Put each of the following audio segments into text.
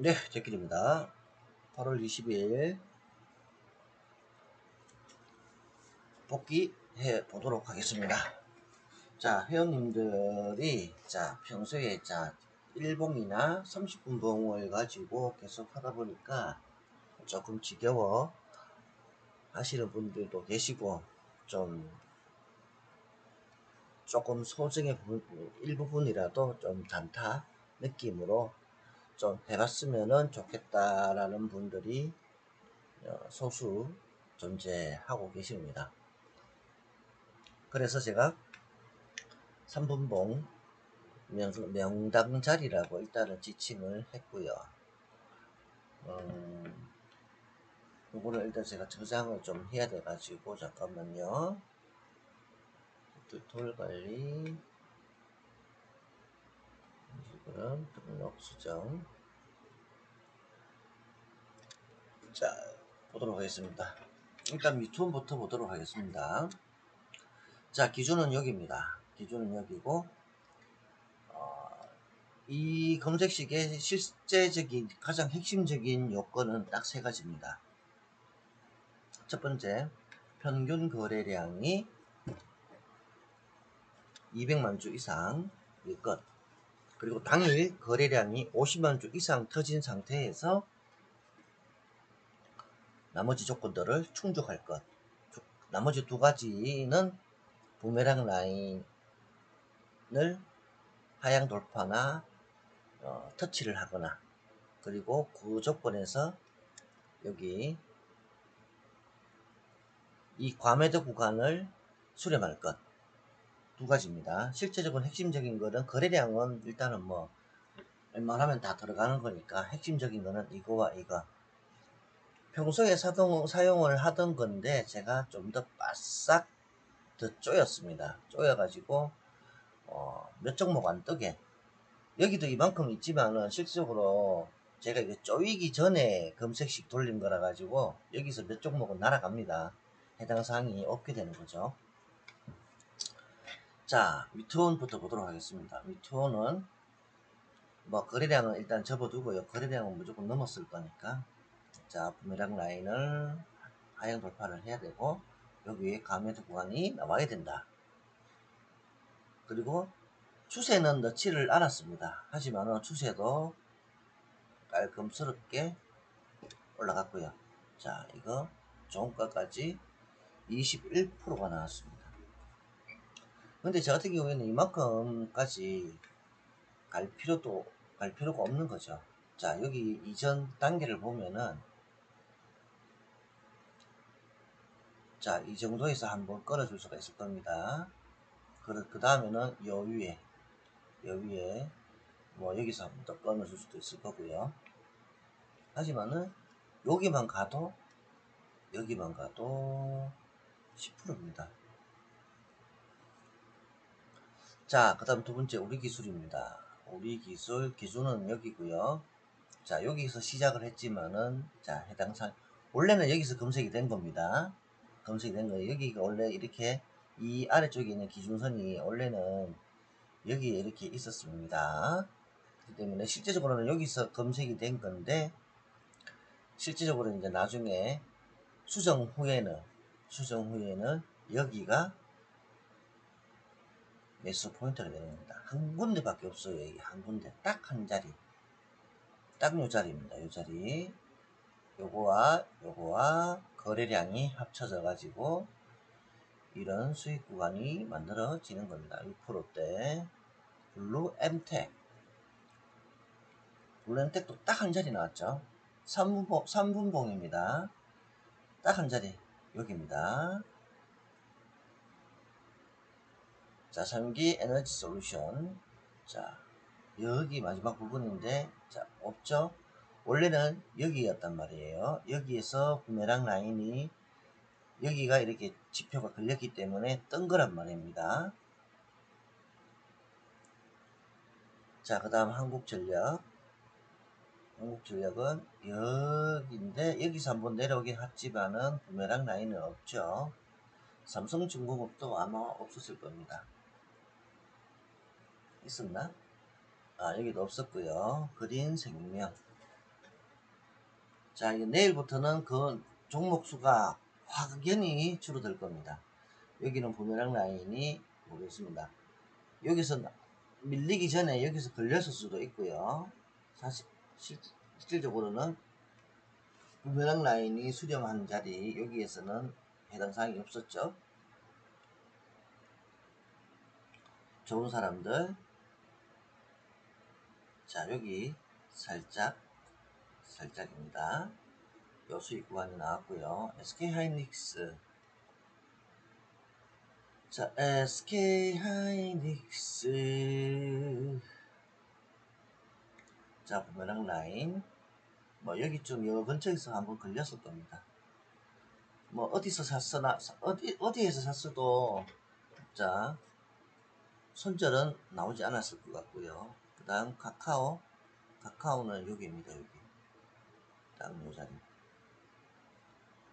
네, 제길입니다. 8월 20일 복귀해 보도록 하겠습니다. 자, 회원님들이 자 평소에 자 1봉이나 30분 봉을 가지고 계속 하다 보니까 조금 지겨워 하시는 분들도 계시고 좀 조금 소정의 부분, 일부분이라도 좀 단타 느낌으로 좀 해봤으면 좋겠다라는 분들이 어, 소수 존재하고 계십니다. 그래서 제가 3분봉 명, 명당 자리라고 일단은 지칭을 했고요. 음, 요거를 일단 제가 저장을 좀 해야 돼가지고 잠깐만요. 돌 관리 지금 등록 수정 자 보도록 하겠습니다. 일단 미투원부터 보도록 하겠습니다. 자 기준은 여기입니다. 기준은 여기고 어, 이 검색식의 실제적인 가장 핵심적인 요건은 딱 세 가지입니다. 첫 번째 평균 거래량이 200만 주 이상 일 것. 그리고 당일 거래량이 50만 주 이상 터진 상태에서 나머지 조건들을 충족할 것. 나머지 두 가지는 부메랑 라인을 하향 돌파나 어, 터치를 하거나 그리고 그 조건에서 여기 이 과매도 구간을 수렴할 것. 두 가지입니다. 실제적으로 핵심적인 거는 거래량은 일단은 뭐 웬만하면 다 들어가는 거니까 핵심적인 거는 이거와 이거. 평소에 사동, 사용을 하던 건데 제가 좀 더 바싹 더 쪼였습니다. 쪼여가지고 어, 몇 종목 안 뜨게 여기도 이만큼 있지만은 실질적으로 제가 이게 쪼이기 전에 검색식 돌린 거라 가지고 여기서 몇 종목은 날아갑니다. 해당 사항이 없게 되는 거죠. 자, 미투온부터 보도록 하겠습니다. 미투온은 뭐 거래량은 일단 접어두고요. 거래량은 무조건 넘었을 거니까 자, 부메랑 라인을 하향 돌파를 해야 되고 여기에 가메트 구간이 나와야 된다. 그리고 추세는 넣지를 않았습니다. 하지만 추세도 깔끔스럽게 올라갔고요. 자, 이거 종가까지 21%가 나왔습니다. 근데 저 같은 경우에는 이만큼까지 갈 필요도 갈 필요가 없는 거죠. 자 여기 이전 단계를 보면은 자 이 정도에서 한번 끌어줄 수가 있을 겁니다. 그, 그 다음에는 요 위에 요 위에 뭐 여기서 한번 더 끊어줄 수도 있을 거고요. 하지만은 여기만 가도 여기만 가도 10%입니다. 자, 그 다음 두 번째 우리 기술입니다. 우리 기술 기준은 여기고요. 자, 여기서 시작을 했지만은 자, 해당 상 원래는 여기서 검색이 된 겁니다. 검색이 된 거예요. 여기가 원래 이렇게 이 아래쪽에 있는 기준선이 원래는 여기에 이렇게 있었습니다. 그렇기 때문에 실제적으로는 여기서 검색이 된 건데 실제적으로 이제 나중에 수정 후에는 수정 후에는 여기가 매수 포인트가 되는 겁니다. 한 군데밖에 없어요. 여기 한 군데. 딱 한 자리. 딱 요 자리입니다. 요 자리. 요거와 요거와 거래량이 합쳐져 가지고 이런 수익 구간이 만들어지는 겁니다. 6%대 블루 엠텍 블루 엠텍도 딱 한 자리 나왔죠. 3분봉, 3분봉입니다. 딱 한 자리 여기입니다. 자, 3기 에너지 솔루션. 자, 여기 마지막 부분인데, 자, 없죠? 원래는 여기였단 말이에요. 여기에서 부메랑 라인이 여기가 이렇게 지표가 걸렸기 때문에 뜬 거란 말입니다. 자, 그 다음 한국전력. 한국전력은 여기인데, 여기서 한번 내려오긴 했지만은 부메랑 라인은 없죠. 삼성중공업도 아마 없었을 겁니다. 있었나? 아 여기도 없었고요 그린 생명 자, 이거 내일부터는 그 종목 수가 확연히 줄어들 겁니다. 여기는 부메랑 라인이 보겠습니다. 여기서 밀리기 전에 여기서 걸렸을 수도 있고요. 사실 실, 실질적으로는 부메랑 라인이 수렴한 자리 여기에서는 해당 사항이 없었죠. 좋은 사람들 자 여기 살짝 살짝입니다. 요 수익 구간이 나왔고요. SK 하이닉스 자 SK 하이닉스 자 부메랑 라인 뭐 여기쯤 요 근처에서 한번 걸렸을 겁니다. 뭐 어디서 샀으나 어디 어디에서 샀어도 자 손절은 나오지 않았을 것 같고요. 그 다음 카카오 카카오는 여기입니다. 여기 다음 요 자리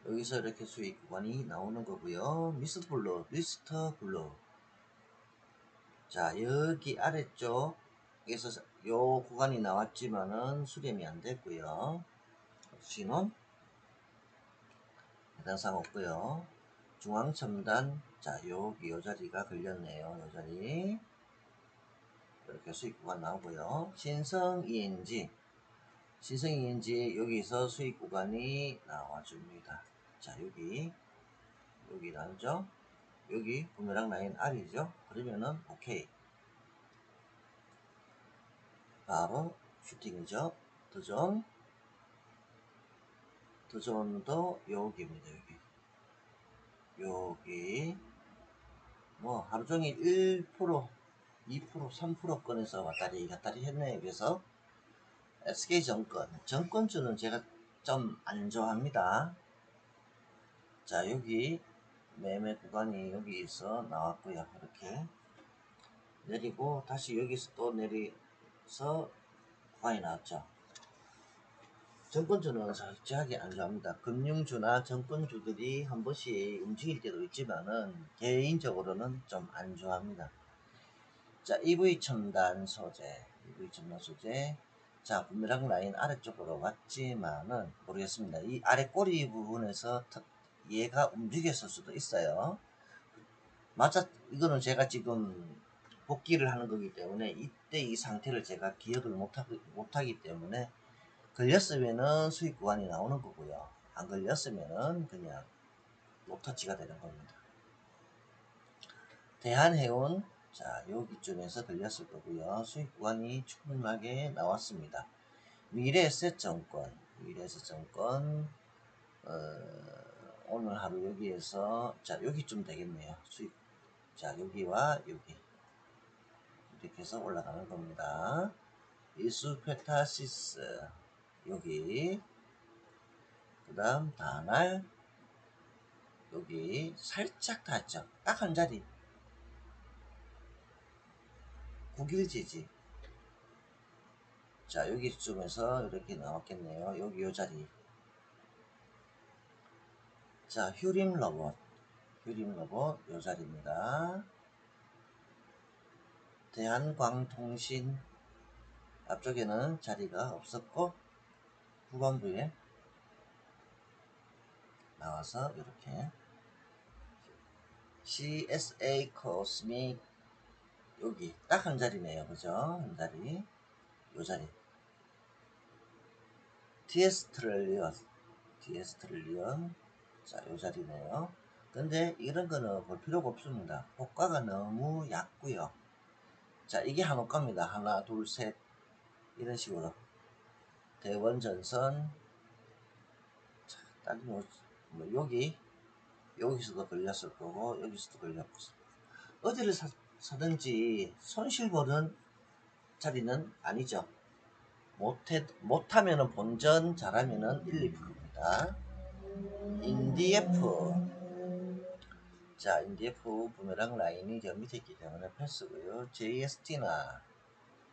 여기서 이렇게 수익 구간이 나오는 거고요. 미스터 블루 미스터 블루 자 여기 아래쪽에서 요 구간이 나왔지만은 수렴이 안 됐고요. 신원 해당 사항 없고요. 중앙첨단 자 여기 요 자리가 걸렸네요. 요 자리 이렇게 수익 구간 나오고요. 신성 ENG 신성 ENG 여기서 수익 구간이 나와줍니다. 자 여기 여기 나오죠. 여기 부메랑 라인 R이죠. 그러면은 오케이 바로 슈팅이죠. 도전 도전도 여기입니다. 여기 여기 뭐 하루 종일 1% 2% 3%권에서 왔다리 갔다리 했네요. 그래서 SK정권 정권주는 제가 좀 안 좋아합니다. 자 여기 매매 구간이 여기서 나왔고요. 이렇게 내리고 다시 여기서 또 내리서 구간이 나왔죠. 정권주는 솔직하게 안 좋아합니다. 금융주나 정권주들이 한 번씩 움직일 때도 있지만은 개인적으로는 좀 안 좋아합니다. 자, EV 첨단 소재, EV 첨단 소재. 자, 부메랑 라인 아래쪽으로 왔지만은 모르겠습니다. 이 아래 꼬리 부분에서 얘가 움직였을 수도 있어요. 맞아, 이거는 제가 지금 복귀를 하는 거기 때문에 이때 이 상태를 제가 기억을 못하기, 못하기 때문에 걸렸으면은 수익 구간이 나오는 거고요. 안 걸렸으면은 그냥 노터치가 되는 겁니다. 대한해운 자 여기쯤에서 걸렸을 거고요. 수익 구간이 충분하게 나왔습니다. 미래에셋정권 미래에셋정권 어, 오늘 하루 여기에서 자 여기쯤 되겠네요. 수익 자 여기와 여기 이렇게 해서 올라가는 겁니다. 이수페타시스 여기 그 다음 다날 여기 살짝 닿죠 딱 한 자리 9일지지. 자 여기쯤에서 이렇게 나왔겠네요. 여기 요 자리. 자 휴림 로봇. 휴림 로봇 요 자리입니다. 대한광통신. 앞쪽에는 자리가 없었고 후반부에 나와서 이렇게. CSA 코스믹 여기 딱 한 자리네요. 그죠? 한 자리. 요 자리. TS 트릴리언. TS 트릴리언. 자 요 자리네요. 근데 이런 거는 볼 필요가 없습니다. 효과가 너무 얕고요. 자 이게 한 효과입니다. 하나 둘 셋. 이런 식으로. 대원 전선. 자, 다른 뭐, 뭐 여기. 여기서도 걸렸을 거고 여기서도 걸렸고. 어디를 사, 사든지 손실 보는 자리는 아니죠. 못해, 못하면은 본전 잘하면은 1, 2%입니다. 인디에프. 자 인디에프 부메랑 라인이 저 밑에 있기 때문에 패스고요. JST나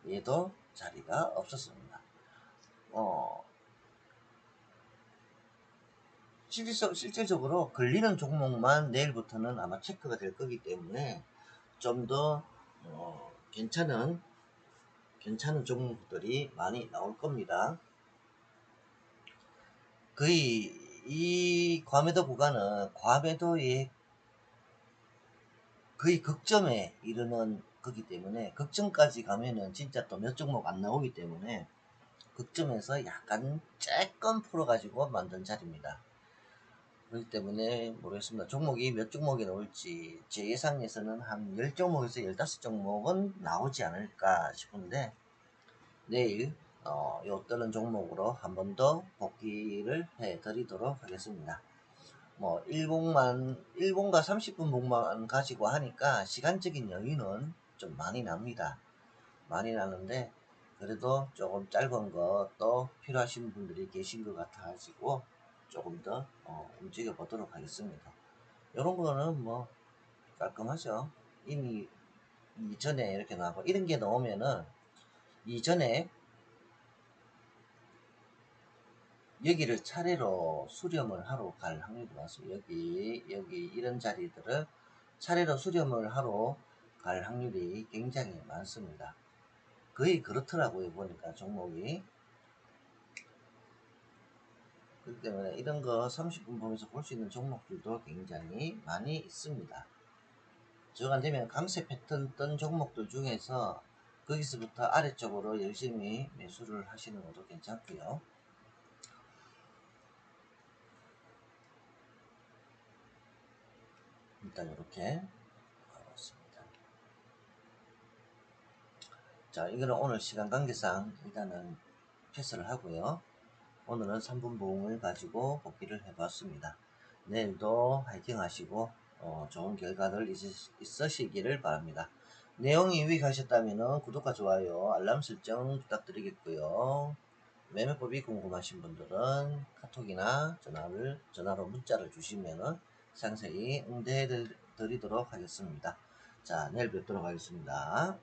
얘도 자리가 없었습니다. 어, 실질적, 실질적으로 걸리는 종목만 내일부터는 아마 체크가 될 거기 때문에 좀더 어, 괜찮은 괜찮은 종목들이 많이 나올 겁니다. 거의 이 과매도 구간은 과매도의 거의 극점에 이르는 거기 때문에 극점까지 가면은 진짜 또 몇 종목 안 나오기 때문에 극점에서 약간 조금 풀어가지고 만든 자리입니다. 그렇기 때문에 모르겠습니다. 종목이 몇 종목이 나올지 제 예상에서는 한 10종목에서 15종목은 나오지 않을까 싶은데 내일 어, 요떠는 종목으로 한 번 더 복귀를 해 드리도록 하겠습니다. 뭐 일봉만 일봉과 30분 봉만 가지고 하니까 시간적인 여유는 좀 많이 납니다. 많이 나는데 그래도 조금 짧은 것도 필요하신 분들이 계신 것 같아 가지고 조금 더 어, 움직여 보도록 하겠습니다. 이런 거는 뭐 깔끔하죠. 이미 이전에 이렇게 나오고 이런 게 나오면은 이전에 여기를 차례로 수렴을 하러 갈 확률이 많습니다. 여기 여기 이런 자리들을 차례로 수렴을 하러 갈 확률이 굉장히 많습니다. 거의 그렇더라고요 보니까 종목이 그렇기 때문에 이런 거 30분 보면서 볼 수 있는 종목들도 굉장히 많이 있습니다. 저가 되면 강세 패턴 뜬 종목들 중에서 거기서부터 아래쪽으로 열심히 매수를 하시는 것도 괜찮고요. 일단 이렇게 가봤습니다. 자, 이거는 오늘 시간 관계상 일단은 패스를 하고요. 오늘은 3분 보험을 가지고 복귀를 해봤습니다. 내일도 화이팅 하시고 어, 좋은 결과들 있으시기를 바랍니다. 내용이 유익하셨다면 구독과 좋아요, 알람 설정 부탁드리겠고요. 매매법이 궁금하신 분들은 카톡이나 전화를 전화로 문자를 주시면은 상세히 응대해 드리도록 하겠습니다. 자, 내일 뵙도록 하겠습니다.